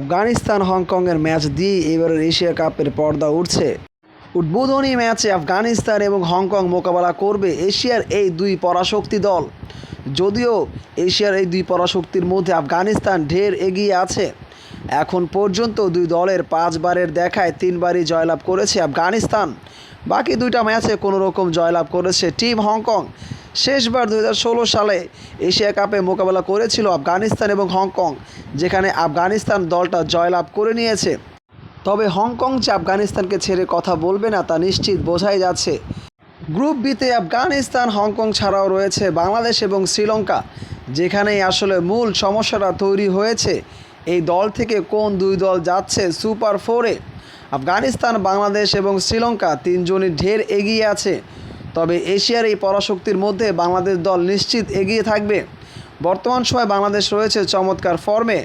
আফগানিস্তান হংকংয়ের ম্যাচ দিয়ে এবারের এশিয়া কাপের পর্দা উঠছে। উদ্বোধনী ম্যাচে আফগানিস্তান এবং হংকং মোকাবেলা করবে এশিয়ার এই দুই পরাশক্তি দল। যদিও এশিয়ার এই দুই পরাশক্তির মধ্যে আফগানিস্তান ঢের এগিয়ে আছে। এখন পর্যন্ত দুই দলের পাঁচবারের দেখায় তিনবারই জয়লাভ করেছে আফগানিস্তান। বাকি দুইটা ম্যাচে কোনো রকম জয়লাভ করেছে টিম হংকং। শেষবার দুই হাজার ষোলো সালে এশিয়া কাপে মোকাবেলা করেছিল আফগানিস্তান এবং হংকং, যেখানে আফগানিস্তান দলটা জয়লাভ করে নিয়েছে। তবে হংকং যে আফগানিস্তানকে ছেড়ে কথা বলবে না, তা নিশ্চিত বোঝাই যাচ্ছে। গ্রুপ বিতে আফগানিস্তান, হংকং ছাড়াও রয়েছে বাংলাদেশ এবং শ্রীলঙ্কা, যেখানেই আসলে মূল সমস্যাটা তৈরি হয়েছে। এই দল থেকে কোন দুই দল যাচ্ছে সুপার ফোরে? আফগানিস্তান, বাংলাদেশ এবং শ্রীলঙ্কা তিনজনই ঢের এগিয়ে আছে। তবে এশিয়ার এই পরাশক্তির মধ্যে বাংলাদেশ দল নিশ্চিত এগিয়ে থাকবে। বর্তমান সময়ে বাংলাদেশ রয়েছে চমৎকার ফর্মে।